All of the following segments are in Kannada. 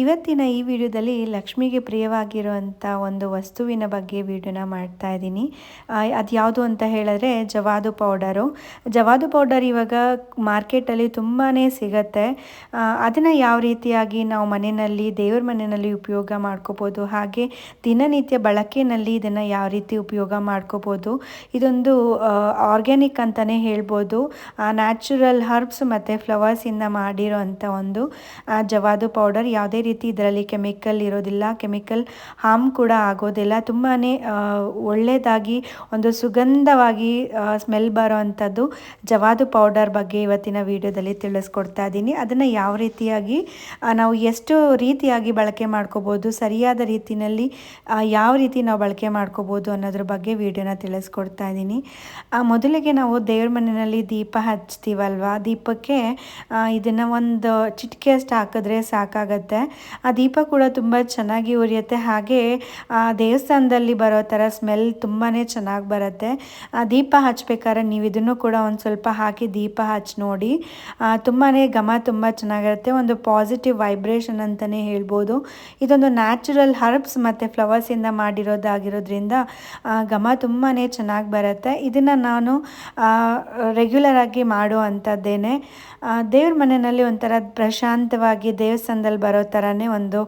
ಇವತ್ತಿನ ಈ ವಿಡಿಯೋದಲ್ಲಿ ಲಕ್ಷ್ಮಿಗೆ ಪ್ರಿಯವಾಗಿರುವಂಥ ಒಂದು ವಸ್ತುವಿನ ಬಗ್ಗೆ ವಿಡಿಯೋನ ಮಾಡ್ತಾ ಇದ್ದೀನಿ. ಅದು ಯಾವುದು ಅಂತ ಹೇಳಿದ್ರೆ ಜವಾದು ಪೌಡರು. ಜವಾದು ಪೌಡರ್ ಇವಾಗ ಮಾರ್ಕೆಟಲ್ಲಿ ತುಂಬಾ ಸಿಗತ್ತೆ. ಅದನ್ನು ಯಾವ ರೀತಿಯಾಗಿ ನಾವು ಮನೆಯಲ್ಲಿ, ದೇವ್ರ ಮನೆಯಲ್ಲಿ ಉಪಯೋಗ ಮಾಡ್ಕೋಬೋದು, ಹಾಗೆ ದಿನನಿತ್ಯ ಬಳಕೆಯಲ್ಲಿ ಇದನ್ನು ಯಾವ ರೀತಿ ಉಪಯೋಗ ಮಾಡ್ಕೋಬೋದು, ಇದೊಂದು ಆರ್ಗ್ಯಾನಿಕ್ ಅಂತಲೇ ಹೇಳ್ಬೋದು. ನ್ಯಾಚುರಲ್ ಹರ್ಬ್ಸ್ ಮತ್ತು ಫ್ಲವರ್ಸಿಂದ ಮಾಡಿರೋ ಒಂದು ಜವಾದು ಪೌಡರ್ ಯಾವುದೇ ರೀತಿ ಇದರಲ್ಲಿ ಕೆಮಿಕಲ್ ಇರೋದಿಲ್ಲ. ಕೆಮಿಕಲ್ ಹಾರ್ಮ್ ಕೂಡ ಆಗೋದಿಲ್ಲ. ತುಂಬಾ ಒಳ್ಳೆಯದಾಗಿ ಒಂದು ಸುಗಂಧವಾಗಿ ಸ್ಮೆಲ್ ಬರೋ ಅಂಥದ್ದು ಜವಾದು ಪೌಡರ್ ಬಗ್ಗೆ ಇವತ್ತಿನ ವಿಡಿಯೋದಲ್ಲಿ ತಿಳಿಸ್ಕೊಡ್ತಾ ಇದ್ದೀನಿ. ಅದನ್ನು ಯಾವ ರೀತಿಯಾಗಿ ನಾವು ಎಷ್ಟು ರೀತಿಯಾಗಿ ಬಳಕೆ ಮಾಡ್ಕೋಬೋದು, ಸರಿಯಾದ ರೀತಿಯಲ್ಲಿ ಯಾವ ರೀತಿ ನಾವು ಬಳಕೆ ಮಾಡ್ಕೋಬೋದು ಅನ್ನೋದ್ರ ಬಗ್ಗೆ ವಿಡಿಯೋನ ತಿಳಿಸ್ಕೊಡ್ತಾ ಇದ್ದೀನಿ. ಮೊದಲಿಗೆ ನಾವು ದೇವ್ರ ಮನೆಯಲ್ಲಿ ದೀಪ ಹಚ್ತೀವಲ್ವಾ? ದೀಪಕ್ಕೆ ಇದನ್ನು ಒಂದು ಚಿಟಿಕೆಯಷ್ಟು ಹಾಕಿದ್ರೆ ಸಾಕಾಗತ್ತೆ. ಆ ದೀಪ ಕೂಡ ತುಂಬ ಚೆನ್ನಾಗಿ ಉರಿಯುತ್ತೆ. ಹಾಗೆ, ಆ ದೇವಸ್ಥಾನದಲ್ಲಿ ಬರೋ ಥರ ಸ್ಮೆಲ್ ತುಂಬಾ ಚೆನ್ನಾಗಿ ಬರುತ್ತೆ. ಆ ದೀಪ ಹಚ್ಬೇಕಾದ್ರೆ ನೀವು ಇದನ್ನು ಕೂಡ ಒಂದು ಸ್ವಲ್ಪ ಹಾಕಿ ದೀಪ ಹಚ್ಚಿ ನೋಡಿ. ತುಂಬಾ ಘಮ ತುಂಬ ಚೆನ್ನಾಗಿರುತ್ತೆ. ಒಂದು ಪಾಸಿಟಿವ್ ವೈಬ್ರೇಷನ್ ಅಂತಲೇ ಹೇಳ್ಬೋದು. ಇದೊಂದು ನ್ಯಾಚುರಲ್ ಹರ್ಬ್ಸ್ ಮತ್ತು ಫ್ಲವರ್ಸಿಂದ ಮಾಡಿರೋದಾಗಿರೋದ್ರಿಂದ ಘಮ ತುಂಬಾ ಚೆನ್ನಾಗಿ ಬರುತ್ತೆ. ಇದನ್ನು ನಾನು ರೆಗ್ಯುಲರ್ ಆಗಿ ಮಾಡೋ ಅಂಥದ್ದೇನೆ ದೇವ್ರ ಮನೆಯಲ್ಲಿ ಒಂಥರ ಪ್ರಶಾಂತವಾಗಿ ದೇವಸ್ಥಾನದಲ್ಲಿ ಬರೋ ಥರನೇ ಒಂದು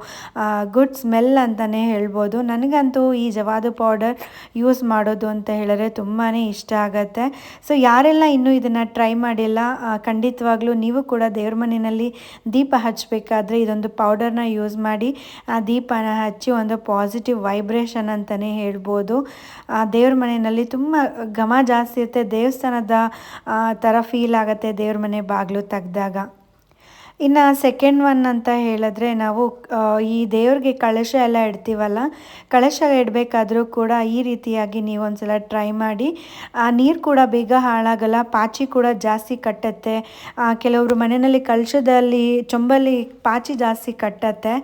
ಗುಡ್ ಸ್ಮೆಲ್ ಅಂತಲೇ ಹೇಳ್ಬೋದು. ನನಗಂತೂ ಈ ಜವಾದು ಪೌಡರ್ ಯೂಸ್ ಮಾಡೋದು ಅಂತ ಹೇಳಿದ್ರೆ ತುಂಬಾ ಇಷ್ಟ ಆಗುತ್ತೆ. ಸೊ ಯಾರೆಲ್ಲ ಇನ್ನೂ ಇದನ್ನು ಟ್ರೈ ಮಾಡಿಲ್ಲ ಖಂಡಿತವಾಗ್ಲೂ ನೀವು ಕೂಡ ದೇವ್ರ ಮನೆಯಲ್ಲಿ ದೀಪ ಹಚ್ಚಬೇಕಾದ್ರೆ ಇದೊಂದು ಪೌಡರ್ನ ಯೂಸ್ ಮಾಡಿ, ಆ, ದೀಪನ ಹಚ್ಚಿ ಒಂದು ಪಾಸಿಟಿವ್ ವೈಬ್ರೇಷನ್ ಅಂತಲೇ ಹೇಳ್ಬೋದು. ದೇವ್ರ ಮನೆಯಲ್ಲಿ ತುಂಬ ಘಮ ಜಾಸ್ತಿ ಇರುತ್ತೆ. ದೇವಸ್ಥಾನದ ಥರ ಫೀಲ್ ಆಗುತ್ತೆ ದೇವ್ರ ಮನೆ ಬಾಗಿಲು ತೆಗ್ದಾಗ. ಇನ್ನು ಸೆಕೆಂಡ್ ಒನ್ ಅಂತ ಹೇಳಿದ್ರೆ ನಾವು ಈ ದೇವ್ರಿಗೆ ಕಳಶ ಎಲ್ಲ ಇಡ್ತೀವಲ್ಲ, ಕಳಶ ಇಡಬೇಕಾದ್ರೂ ಕೂಡ ಈ ರೀತಿಯಾಗಿ ನೀವು ಒಂದ್ಸಲ ಟ್ರೈ ಮಾಡಿ, ಆ, ನೀರು ಕೂಡ ಬೇಗ ಹಾಳಾಗಲ್ಲ, ಪಾಚಿ ಕೂಡ ಜಾಸ್ತಿ ಕಟ್ಟತ್ತೆ ಕೆಲವರು ಮನೆಯಲ್ಲಿ ಕಳಶದಲ್ಲಿ ಚೊಂಬಲ್ಲಿ ಪಾಚಿ ಜಾಸ್ತಿ ಕಟ್ಟತ್ತೆ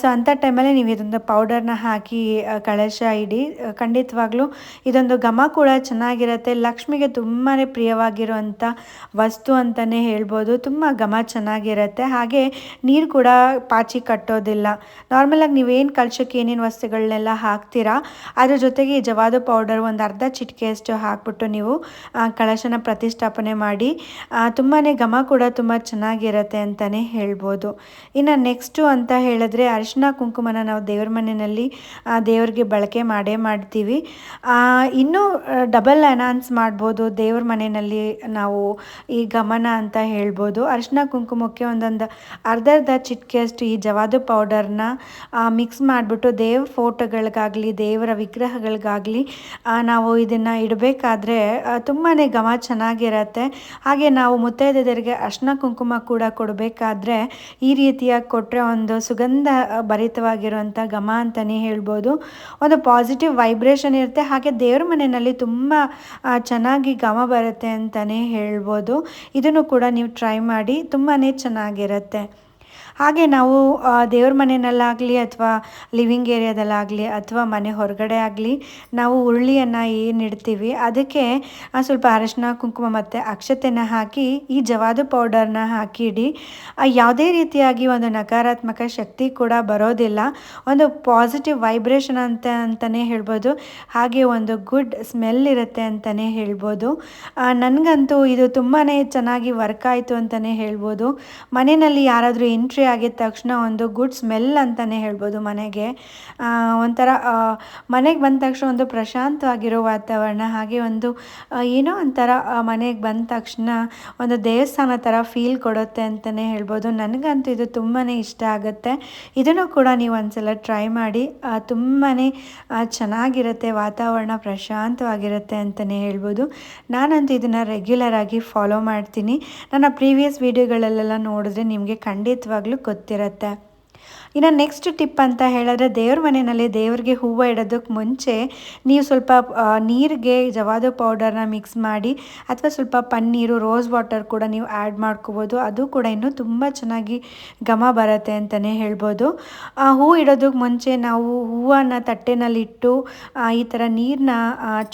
ಸೊ ಅಂಥ ಟೈಮಲ್ಲಿ ನೀವು ಇದೊಂದು ಪೌಡರ್ನ ಹಾಕಿ ಕಳಶ ಇಡಿ ಖಂಡಿತವಾಗ್ಲೂ ಇದೊಂದು ಘಮ ಕೂಡ ಚೆನ್ನಾಗಿರುತ್ತೆ, ಲಕ್ಷ್ಮಿಗೆ ತುಂಬಾ ಪ್ರಿಯವಾಗಿರುವಂಥ ವಸ್ತು ಅಂತಲೇ ಹೇಳ್ಬೋದು, ತುಂಬ ಘಮ ಚೆನ್ನಾಗಿರುತ್ತೆ. ಹಾಗೆ ನೀರು ಕೂಡ ಪಾಚಿ ಕಟ್ಟೋದಿಲ್ಲ. ನಾರ್ಮಲಾಗಿ ನೀವೇನು ಕಳಶಕ್ಕೆ ಏನೇನು ವಸ್ತುಗಳನ್ನೆಲ್ಲ ಹಾಕ್ತೀರಾ? ಅದ್ರ ಜೊತೆಗೆ ಈ ಜವಾದು ಪೌಡರ್ ಒಂದು ಅರ್ಧ ಚಿಟಿಕೆಯಷ್ಟು ಹಾಕ್ಬಿಟ್ಟು ನೀವು ಕಳಶನ ಪ್ರತಿಷ್ಠಾಪನೆ ಮಾಡಿ ತುಂಬಾ ಘಮ ಕೂಡ ತುಂಬ ಚೆನ್ನಾಗಿರುತ್ತೆ ಅಂತಲೇ ಹೇಳ್ಬೋದು. ಇನ್ನು ನೆಕ್ಸ್ಟು ಅಂತ ಹೇಳಿದ್ರೆ ಅರಿಶಿನ ಕುಂಕುಮನ ನಾವು ದೇವ್ರ ಮನೆಯಲ್ಲಿ ದೇವರಿಗೆ ಬಳಕೆ ಮಾಡೇ ಮಾಡ್ತೀವಿ. ಇನ್ನೂ ಡಬಲ್ ಅನೌನ್ಸ್ ಮಾಡ್ಬೋದು ದೇವ್ರ ಮನೆಯಲ್ಲಿ ನಾವು ಈ ಗಮನ ಅಂತ ಹೇಳ್ಬೋದು. ಅರಿಶಿನ ಕುಂಕುಮಕ್ಕೆ ಒಂದೊಂದು ಅರ್ಧ ಅರ್ಧ ಚಿಟಿಕೆಯಷ್ಟು ಈ ಜವಾದು ಪೌಡರ್ನ ಮಿಕ್ಸ್ ಮಾಡಿಬಿಟ್ಟು ದೇವ್ರ ಫೋಟೋಗಳಿಗಾಗಲಿ ದೇವರ ವಿಗ್ರಹಗಳಿಗಾಗಲಿ ನಾವು ಇದನ್ನು ಇಡಬೇಕಾದ್ರೆ ತುಂಬಾ ಘಮ ಚೆನ್ನಾಗಿರತ್ತೆ. ಹಾಗೆ ನಾವು ಮುತ್ತೈದೆಯರಿಗೆ ಅರ್ಶನ ಕುಂಕುಮ ಕೂಡ ಕೊಡಬೇಕಾದ್ರೆ, ಈ ರೀತಿಯಾಗಿ ಕೊಟ್ಟರೆ ಒಂದು ಸುಗಂಧ ಭರಿತವಾಗಿರುವಂಥ ಘಮ ಅಂತಲೇ ಹೇಳ್ಬೋದು. ಒಂದು ಪಾಸಿಟಿವ್ ವೈಬ್ರೇಷನ್ ಇರುತ್ತೆ. ಹಾಗೆ ದೇವ್ರ ಮನೆಯಲ್ಲಿ ತುಂಬ ಚೆನ್ನಾಗಿ ಘಮ ಬರುತ್ತೆ ಅಂತಲೇ ಹೇಳ್ಬೋದು. ಇದನ್ನು ಕೂಡ ನೀವು ಟ್ರೈ ಮಾಡಿ ತುಂಬಾ ಚೆನ್ನಾಗಿರುತ್ತೆ. ಹಾಗೆ ನಾವು ದೇವ್ರ ಮನೆಯಲ್ಲಾಗಲಿ ಅಥವಾ ಲಿವಿಂಗ್ ಏರಿಯಾದಲ್ಲಾಗಲಿ ಅಥವಾ ಮನೆ ಹೊರಗಡೆ ಆಗಲಿ ನಾವು ಉರುಳಿಯನ್ನು ಏನು ಇಡ್ತೀವಿ ಅದಕ್ಕೆ ಸ್ವಲ್ಪ ಅರಶಿನ ಕುಂಕುಮ ಮತ್ತು ಅಕ್ಷತೆನ ಹಾಕಿ ಈ ಜವಾದು ಪೌಡರ್ನ ಹಾಕಿ ಇಡಿ ಆ, ಯಾವುದೇ ರೀತಿಯಾಗಿ ಒಂದು ನಕಾರಾತ್ಮಕ ಶಕ್ತಿ ಕೂಡ ಬರೋದಿಲ್ಲ. ಒಂದು ಪಾಸಿಟಿವ್ ವೈಬ್ರೇಷನ್ ಅಂತ ಅಂತಲೇ ಹೇಳ್ಬೋದು. ಹಾಗೆ ಒಂದು ಗುಡ್ ಸ್ಮೆಲ್ ಇರುತ್ತೆ ಅಂತಲೇ ಹೇಳ್ಬೋದು. ನನಗಂತೂ ಇದು ತುಂಬಾ ಚೆನ್ನಾಗಿ ವರ್ಕ್ ಆಯಿತು ಅಂತಲೇ ಹೇಳ್ಬೋದು. ಮನೆಯಲ್ಲಿ ಯಾರಾದರೂ ಎಂಟ್ರಿ ಆಗಿದ ತಕ್ಷಣ ಒಂದು ಗುಡ್ ಸ್ಮೆಲ್ ಅಂತಲೇ ಹೇಳ್ಬೋದು ಮನೆಗೆ. ಒಂಥರ ಮನೆಗೆ ಬಂದ ತಕ್ಷಣ ಒಂದು ಪ್ರಶಾಂತವಾಗಿರೋ ವಾತಾವರಣ, ಹಾಗೆ ಒಂದು ಏನೋ ಒಂಥರ ಮನೆಗೆ ಬಂದ ತಕ್ಷಣ ಒಂದು ದೇವಸ್ಥಾನ ಥರ ಫೀಲ್ ಕೊಡುತ್ತೆ ಅಂತಲೇ ಹೇಳ್ಬೋದು. ನನಗಂತೂ ಇದು ತುಂಬಾ ಇಷ್ಟ ಆಗುತ್ತೆ. ಇದನ್ನು ಕೂಡ ನೀವು ಒಂದ್ಸಲ ಟ್ರೈ ಮಾಡಿ ತುಂಬಾ ಚೆನ್ನಾಗಿರುತ್ತೆ ವಾತಾವರಣ, ಪ್ರಶಾಂತವಾಗಿರುತ್ತೆ ಅಂತಲೇ ಹೇಳ್ಬೋದು. ನಾನಂತೂ ಇದನ್ನು ರೆಗ್ಯುಲರ್ ಆಗಿ ಫಾಲೋ ಮಾಡ್ತೀನಿ. ನನ್ನ ಪ್ರೀವಿಯಸ್ ವೀಡಿಯೋಗಳಲ್ಲೆಲ್ಲ ನೋಡಿದ್ರೆ ನಿಮಗೆ ಖಂಡಿತವಾಗ್ಲೂ ಗೊತ್ತಿರುತ್ತೆ. ಇನ್ನು ನೆಕ್ಸ್ಟ್ ಟಿಪ್ ಅಂತ ಹೇಳಿದ್ರೆ ದೇವ್ರ ಮನೆಯಲ್ಲಿ ದೇವ್ರಿಗೆ ಹೂವು ಇಡೋದಕ್ಕೆ ಮುಂಚೆ ನೀವು ಸ್ವಲ್ಪ ನೀರಿಗೆ ಜವಾದು ಪೌಡರ್ನ ಮಿಕ್ಸ್ ಮಾಡಿ ಅಥವಾ ಸ್ವಲ್ಪ ಪನ್ನೀರು ರೋಸ್ ವಾಟರ್ ಕೂಡ ನೀವು ಆ್ಯಡ್ ಮಾಡ್ಕೋಬೋದು. ಅದು ಕೂಡ ಇನ್ನೂ ತುಂಬ ಚೆನ್ನಾಗಿ ಘಮ ಬರುತ್ತೆ ಅಂತಲೇ ಹೇಳ್ಬೋದು. ಹೂ ಇಡೋದಕ್ಕೆ ಮುಂಚೆ ನಾವು ಹೂವನ್ನು ತಟ್ಟೆನಲ್ಲಿಟ್ಟು ಈ ಥರ ನೀರನ್ನ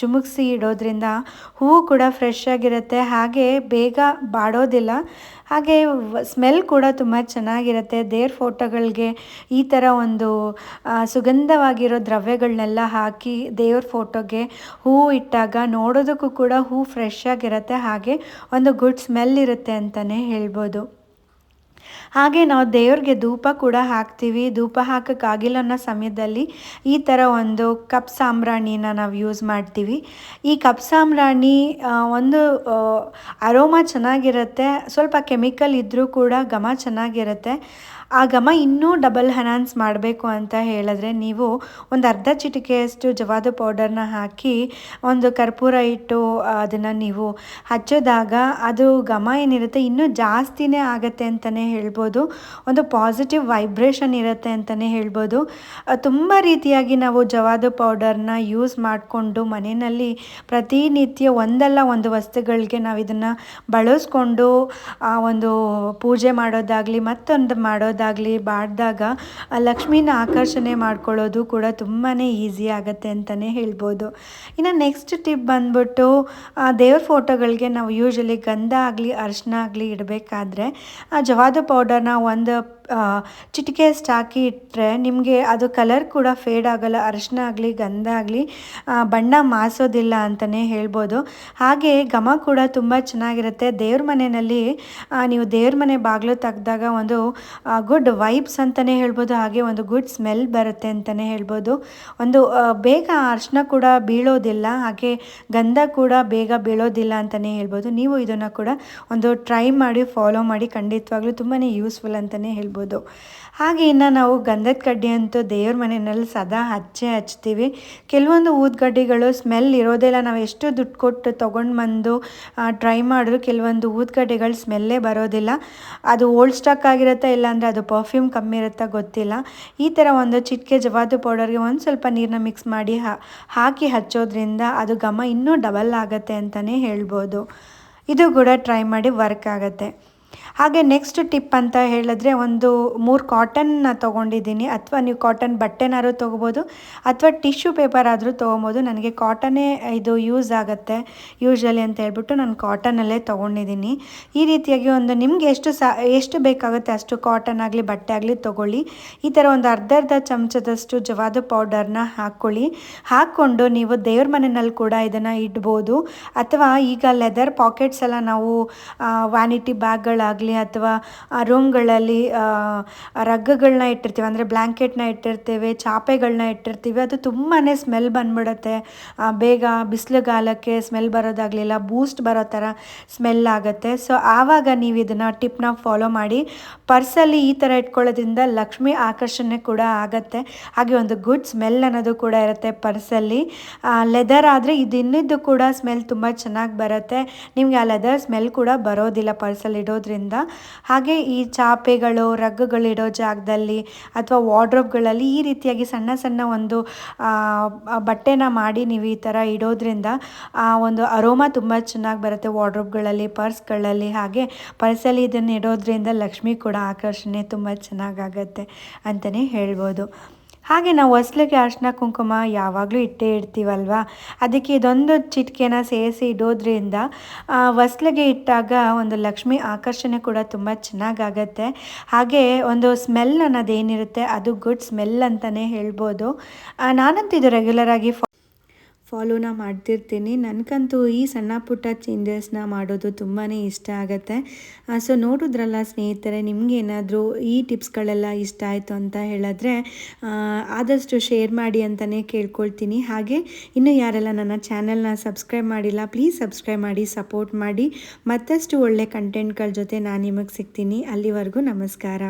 ಚುಮುಕ್ಸಿ ಇಡೋದ್ರಿಂದ ಹೂವು ಕೂಡ ಫ್ರೆಶ್ ಆಗಿರುತ್ತೆ. ಹಾಗೆ ಬೇಗ ಬಾಡೋದಿಲ್ಲ. ಹಾಗೆ ಸ್ಮೆಲ್ ಕೂಡ ತುಂಬ ಚೆನ್ನಾಗಿರುತ್ತೆ. ದೇವ್ರ ಫೋಟೋಗಳಿಗೆ ಈ ಥರ ಒಂದು ಸುಗಂಧವಾಗಿರೋ ದ್ರವ್ಯಗಳನ್ನೆಲ್ಲ ಹಾಕಿ ದೇವ್ರ ಫೋಟೋಗೆ ಹೂವು ಇಟ್ಟಾಗ ನೋಡೋದಕ್ಕೂ ಕೂಡ ಹೂ ಫ್ರೆಶ್ ಆಗಿರುತ್ತೆ, ಹಾಗೆ ಒಂದು ಗುಡ್ ಸ್ಮೆಲ್ ಇರುತ್ತೆ ಅಂತಲೇ ಹೇಳ್ಬೋದು. ಹಾಗೆ ನಾವು ದೇವ್ರಿಗೆ ಧೂಪ ಕೂಡ ಹಾಕ್ತೀವಿ. ಧೂಪ ಹಾಕೋಕ್ಕಾಗಿಲ್ಲ ಅನ್ನೋ ಸಮಯದಲ್ಲಿ ಈ ಥರ ಒಂದು ಕಪ್ ಸಾಂಬ್ರಾಣಿನ ನಾವು ಯೂಸ್ ಮಾಡ್ತೀವಿ. ಈ ಕಪ್ ಸಾಂಬ್ರಾಣಿ ಒಂದು ಅರೋಮಾ ಚೆನ್ನಾಗಿರುತ್ತೆ. ಸ್ವಲ್ಪ ಕೆಮಿಕಲ್ ಇದ್ದರೂ ಕೂಡ ಘಮ ಚೆನ್ನಾಗಿರುತ್ತೆ. ಆ ಘಮ ಇನ್ನೂ ಡಬಲ್ ಹನಾನ್ಸ್ ಮಾಡಬೇಕು ಅಂತ ಹೇಳಿದ್ರೆ ನೀವು ಒಂದು ಅರ್ಧ ಚಿಟಿಕೆಯಷ್ಟು ಜವಾದ ಪೌಡರ್ನ ಹಾಕಿ ಒಂದು ಕರ್ಪೂರ ಇಟ್ಟು ಅದನ್ನು ನೀವು ಹಚ್ಚೋದಾಗ ಅದು ಘಮ ಏನಿರುತ್ತೆ ಇನ್ನೂ ಜಾಸ್ತಿನೇ ಆಗುತ್ತೆ ಅಂತಲೇ ಹೇಳ್ಬೋದು. ಒಂದು ಪಾಸಿಟಿವ್ ವೈಬ್ರೇಷನ್ ಇರುತ್ತೆ ಅಂತಲೇ ಹೇಳ್ಬೋದು. ತುಂಬ ರೀತಿಯಾಗಿ ನಾವು ಜವಾದ ಪೌಡರ್ನ ಯೂಸ್ ಮಾಡಿಕೊಂಡು ಮನೆಯಲ್ಲಿ ಪ್ರತಿನಿತ್ಯ ಒಂದಲ್ಲ ಒಂದು ವಸ್ತುಗಳಿಗೆ ನಾವು ಇದನ್ನು ಬಳಸ್ಕೊಂಡು ಒಂದು ಪೂಜೆ ಮಾಡೋದಾಗಲಿ ಮತ್ತೊಂದು ಮಾಡೋದಾಗಲಿ ಆಗಲಿ ಬಾಡ್ದಾಗ ಲಕ್ಷ್ಮೀನ ಆಕರ್ಷಣೆ ಮಾಡ್ಕೊಳ್ಳೋದು ಕೂಡ ತುಂಬಾ ಈಸಿ ಆಗುತ್ತೆ ಅಂತಲೇ ಹೇಳ್ಬೋದು. ಇನ್ನು ನೆಕ್ಸ್ಟ್ ಟಿಪ್ ಬಂದ್ಬಿಟ್ಟು ದೇವ್ರ ಫೋಟೋಗಳಿಗೆ ನಾವು ಯೂಶ್ವಲಿ ಗಂಧ ಆಗಲಿ ಅರಿಶಿನ ಆಗಲಿ ಇಡಬೇಕಾದ್ರೆ, ಆ ಜವಾದ ಪೌಡರ್ನ ಒಂದು ಚಿಟಿಕೆ ಹಾಕಿ ಇಟ್ಟರೆ ನಿಮಗೆ ಅದು ಕಲರ್ ಕೂಡ ಫೇಡ್ ಆಗೋಲ್ಲ ಅರಿಶಿನ ಆಗಲಿ, ಗಂಧ ಆಗಲಿ ಬಣ್ಣ ಮಾಸೋದಿಲ್ಲ ಅಂತಲೇ ಹೇಳ್ಬೋದು. ಹಾಗೆ ಘಮ ಕೂಡ ತುಂಬ ಚೆನ್ನಾಗಿರುತ್ತೆ. ದೇವ್ರ ಮನೆಯಲ್ಲಿ ನೀವು ದೇವ್ರ ಮನೆ ಬಾಗಿಲು ತೆಗ್ದಾಗ ಒಂದು ಗುಡ್ ವೈಬ್ಸ್ ಅಂತಲೇ ಹೇಳ್ಬೋದು. ಹಾಗೆ ಒಂದು ಗುಡ್ ಸ್ಮೆಲ್ ಬರುತ್ತೆ ಅಂತಲೇ ಹೇಳ್ಬೋದು. ಒಂದು ಬೇಗ ಅರಿಶಿನ ಕೂಡ ಬೀಳೋದಿಲ್ಲ, ಹಾಗೆ ಗಂಧ ಕೂಡ ಬೇಗ ಬೀಳೋದಿಲ್ಲ ಅಂತಲೇ ಹೇಳ್ಬೋದು. ನೀವು ಇದನ್ನು ಕೂಡ ಒಂದು ಟ್ರೈ ಮಾಡಿ ಫಾಲೋ ಮಾಡಿ, ಖಂಡಿತವಾಗ್ಲೂ ತುಂಬಾ ಯೂಸ್ಫುಲ್ ಅಂತಲೇ ಹೇಳ್ಬೋದು. ಹಾಗೆ ಇನ್ನು ನಾವು ಗಂಧದ ಕಡ್ಡಿ ಅಂತೂ ದೇವ್ರ ಮನೆಯಲ್ಲಿ ಸದಾ ಹಚ್ಚೇ ಹಚ್ತೀವಿ. ಕೆಲವೊಂದು ಊದ್ಗಡ್ಡಿಗಳು ಸ್ಮೆಲ್ ಇರೋದಿಲ್ಲ ನಾವು ಎಷ್ಟು ದುಡ್ಡು ಕೊಟ್ಟು ತೊಗೊಂಡು ಬಂದು ಟ್ರೈ ಮಾಡಿದ್ರು ಕೆಲವೊಂದು ಊದ್ಗಡ್ಡೆಗಳು ಸ್ಮೆಲ್ಲೇ ಬರೋದಿಲ್ಲ. ಅದು ಓಲ್ಡ್ ಸ್ಟಾಕ್ ಆಗಿರುತ್ತೆ ಇಲ್ಲಾಂದರೆ ಅದು ಪರ್ಫ್ಯೂಮ್ ಕಮ್ಮಿ ಇರುತ್ತಾ ಗೊತ್ತಿಲ್ಲ. ಈ ಥರ ಒಂದು ಚಿಟಿಕೆ ಜವಾದು ಪೌಡರ್ಗೆ ಒಂದು ಸ್ವಲ್ಪ ನೀರನ್ನ ಮಿಕ್ಸ್ ಮಾಡಿ ಹಾಕಿ ಹಚ್ಚೋದ್ರಿಂದ ಅದು ಘಮ ಇನ್ನೂ ಡಬಲ್ ಆಗುತ್ತೆ ಅಂತಲೇ ಹೇಳ್ಬೋದು. ಇದು ಕೂಡ ಟ್ರೈ ಮಾಡಿ ವರ್ಕ್ ಆಗುತ್ತೆ. ಹಾಗೆ ನೆಕ್ಸ್ಟ್ ಟಿಪ್ ಅಂತ ಹೇಳಿದ್ರೆ ಒಂದು ಮೂರು ಕಾಟನ್ನ ತೊಗೊಂಡಿದ್ದೀನಿ. ಅಥವಾ ನೀವು ಕಾಟನ್ ಬಟ್ಟೆನಾದ್ರೂ ತೊಗೋಬೋದು, ಅಥವಾ ಟಿಶ್ಯೂ ಪೇಪರ್ ಆದರೂ ತೊಗೊಬೋದು. ನನಗೆ ಕಾಟನ್ನೇ ಇದು ಯೂಸ್ ಆಗುತ್ತೆ. ಯೂಶ್ವಲಿ ಅಂತ ಹೇಳ್ಬಿಟ್ಟು ನಾನು ಕಾಟನಲ್ಲೇ ತೊಗೊಂಡಿದ್ದೀನಿ. ಈ ರೀತಿಯಾಗಿ ಒಂದು ನಿಮಗೆ ಎಷ್ಟು ಸಾ, ಎಷ್ಟು ಬೇಕಾಗುತ್ತೆ ಅಷ್ಟು ಕಾಟನ್ ಆಗಲಿ, ಬಟ್ಟೆ ಆಗಲಿ ತೊಗೊಳ್ಳಿ. ಈ ಥರ ಒಂದು ಅರ್ಧ ಅರ್ಧ ಚಮಚದಷ್ಟು ಜವಾದ ಪೌಡರ್ನ ಹಾಕ್ಕೊಳ್ಳಿ. ಹಾಕ್ಕೊಂಡು ನೀವು ದೇವ್ರ ಮನೆಯಲ್ಲಿ ಕೂಡ ಇದನ್ನು ಇಡ್ಬೋದು. ಅಥವಾ ಈಗ ಲೆದರ್ ಪಾಕೆಟ್ಸ್ ಎಲ್ಲ ನಾವು ವ್ಯಾನಿಟಿ ಬ್ಯಾಗ್ಗಳಾಗಲಿ ಅಥವಾ ರೂಮ್ಗಳಲ್ಲಿ ರಗ್ಗಗಳನ್ನ ಇಟ್ಟಿರ್ತೀವಿ. ಅಂದರೆ ಬ್ಲ್ಯಾಂಕೆಟ್ನ ಇಟ್ಟಿರ್ತೇವೆ ಚಾಪೆಗಳನ್ನ ಇಟ್ಟಿರ್ತೀವಿ. ಅದು ತುಂಬಾ ಸ್ಮೆಲ್ ಬಂದ್ಬಿಡುತ್ತೆ. ಬೇಗ ಬಿಸಿಲುಗಾಲಕ್ಕೆ ಸ್ಮೆಲ್ ಬರೋದಾಗಲಿಲ್ಲ ಬೂಸ್ಟ್ ಬರೋ ಥರ ಸ್ಮೆಲ್ ಆಗುತ್ತೆ. ಸೊ ಆವಾಗ ನೀವು ಇದನ್ನು ಟಿಪ್ನ ಫಾಲೋ ಮಾಡಿ. ಪರ್ಸಲ್ಲಿ ಈ ಥರ ಇಟ್ಕೊಳ್ಳೋದ್ರಿಂದ ಲಕ್ಷ್ಮಿ ಆಕರ್ಷಣೆ ಕೂಡ ಆಗುತ್ತೆ. ಹಾಗೆ ಒಂದು ಗುಡ್ ಸ್ಮೆಲ್ ಅನ್ನೋದು ಕೂಡ ಇರುತ್ತೆ ಪರ್ಸಲ್ಲಿ. ಲೆದರ್ ಆದರೆ ಇದು ಇನ್ನಿದ್ದು ಕೂಡ ಸ್ಮೆಲ್ ತುಂಬ ಚೆನ್ನಾಗಿ ಬರುತ್ತೆ. ನಿಮಗೆ ಆ ಲೆದರ್ ಸ್ಮೆಲ್ ಕೂಡ ಬರೋದಿಲ್ಲ ಪರ್ಸಲ್ಲಿ, ಇಡೋದ್ರಿಂದ. ಹಾಗೆ ಈ ಚಾಪೆಗಳು, ರಗ್ಗುಗಳಿಡೋ ಜಾಗದಲ್ಲಿ ಅಥವಾ ವಾರ್ಡ್ರೋಬ್ಗಳಲ್ಲಿ ಈ ರೀತಿಯಾಗಿ ಸಣ್ಣ ಸಣ್ಣ ಒಂದು ಬಟ್ಟೆನ ಮಾಡಿ ನೀವು ಈ ಥರ ಇಡೋದ್ರಿಂದ, ಆ ಒಂದು ಅರೋಮಾ ತುಂಬ ಚೆನ್ನಾಗಿ ಬರುತ್ತೆ ವಾರ್ಡ್ರೋಬ್ಗಳಲ್ಲಿ, ಪರ್ಸ್ಗಳಲ್ಲಿ. ಹಾಗೆ ಪರ್ಸಲ್ಲಿ ಇದನ್ನು ಇಡೋದ್ರಿಂದ ಲಕ್ಷ್ಮಿ ಕೂಡ ಆಕರ್ಷಣೆ ತುಂಬ ಚೆನ್ನಾಗಾಗತ್ತೆ ಅಂತಲೇ ಹೇಳ್ಬೋದು. ಹಾಗೆ ನಾವು ಹೊಸ್ಲಿಗೆ ಅರ್ಶಿನ ಕುಂಕುಮ ಯಾವಾಗಲೂ ಇಟ್ಟೇ ಇಡ್ತೀವಲ್ವ? ಅದಕ್ಕೆ ಇದೊಂದು ಚಿಟಿಕೆನ ಸೇರಿಸಿ ಇಡೋದ್ರಿಂದ ಹೊಸ್ಲಿಗೆ ಇಟ್ಟಾಗ ಒಂದು ಲಕ್ಷ್ಮಿ ಆಕರ್ಷಣೆ ಕೂಡ ತುಂಬ ಚೆನ್ನಾಗಾಗತ್ತೆ. ಹಾಗೆ ಒಂದು ಸ್ಮೆಲ್ ಅನ್ನೋದೇನಿರುತ್ತೆ, ಅದು ಗುಡ್ ಸ್ಮೆಲ್ ಅಂತಲೇ ಹೇಳ್ಬೋದು. ನಾನಂತೂ ಇದು ರೆಗ್ಯುಲರಾಗಿ ಫಾಲೋನ ಮಾಡ್ತಿರ್ತೀನಿ. ನನಗಂತೂ ಈ ಸಣ್ಣ ಪುಟ್ಟ ಚೇಂಜಸ್ನ ಮಾಡೋದು ತುಂಬಾ ಇಷ್ಟ ಆಗುತ್ತೆ. ಸೊ ನೋಡಿದ್ರಲ್ಲ ಸ್ನೇಹಿತರೆ ನಿಮಗೇನಾದರೂ ಈ ಟಿಪ್ಸ್ಗಳೆಲ್ಲ ಇಷ್ಟ ಆಯಿತು ಅಂತ ಹೇಳಿದ್ರೆ ಆದಷ್ಟು ಶೇರ್ ಮಾಡಿ ಅಂತಲೇ ಕೇಳ್ಕೊಳ್ತೀನಿ. ಹಾಗೆ ಇನ್ನು ಯಾರೆಲ್ಲ ನನ್ನ ಚಾನೆಲ್ನ ಸಬ್ಸ್ಕ್ರೈಬ್ ಮಾಡಿಲ್ಲ, ಪ್ಲೀಸ್ ಸಬ್ಸ್ಕ್ರೈಬ್ ಮಾಡಿ, ಸಪೋರ್ಟ್ ಮಾಡಿ. ಮತ್ತಷ್ಟು ಒಳ್ಳೆ ಕಂಟೆಂಟ್ಗಳ ಜೊತೆ ನಾನು ನಿಮಗೆ ಸಿಗ್ತೀನಿ. ಅಲ್ಲಿವರೆಗೂ ನಮಸ್ಕಾರ.